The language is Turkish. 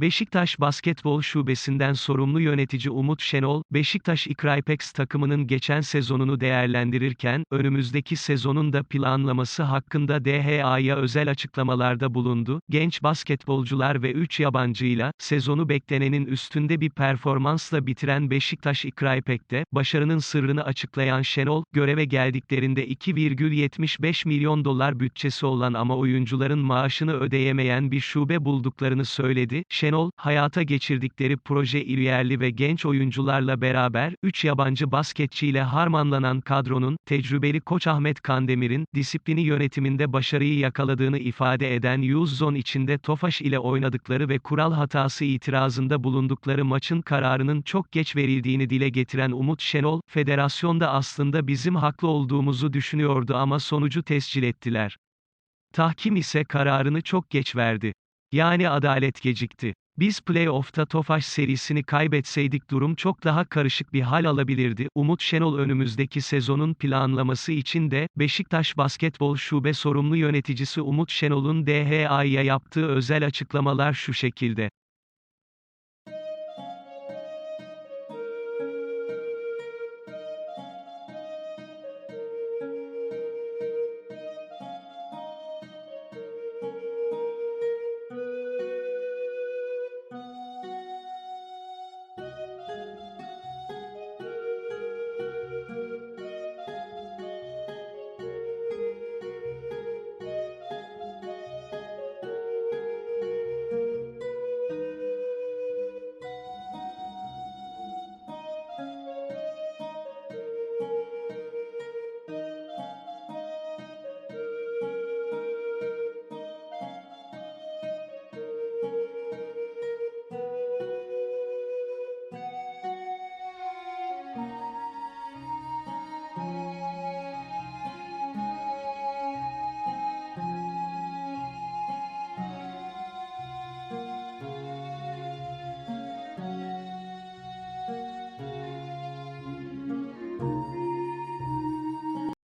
Beşiktaş Basketbol Şubesinden sorumlu yönetici Umut Şenol, Beşiktaş İkraipex takımının geçen sezonunu değerlendirirken, önümüzdeki sezonun da planlaması hakkında DHA'ya özel açıklamalarda bulundu. Genç basketbolcular ve 3 yabancıyla, sezonu beklenenin üstünde bir performansla bitiren Beşiktaş İkraipek'te, başarının sırrını açıklayan Şenol, göreve geldiklerinde 2,75 milyon dolar bütçesi olan ama oyuncuların maaşını ödeyemeyen bir şube bulduklarını söyledi. Şenol, hayata geçirdikleri proje iri yerli ve genç oyuncularla beraber, 3 yabancı basketçiyle harmanlanan kadronun, tecrübeli koç Ahmet Kandemir'in, disiplini yönetiminde başarıyı yakaladığını ifade eden Yuz Zone içinde Tofaş ile oynadıkları ve kural hatası itirazında bulundukları maçın kararının çok geç verildiğini dile getiren Umut Şenol, federasyonda aslında bizim haklı olduğumuzu düşünüyordu ama sonucu tescil ettiler. Tahkim ise kararını çok geç verdi. Yani adalet gecikti. Biz playoff'ta Tofaş serisini kaybetseydik durum çok daha karışık bir hal alabilirdi. Umut Şenol önümüzdeki sezonun planlaması için de, Beşiktaş Basketbol Şube sorumlu yöneticisi Umut Şenol'un DHA'ya yaptığı özel açıklamalar şu şekilde.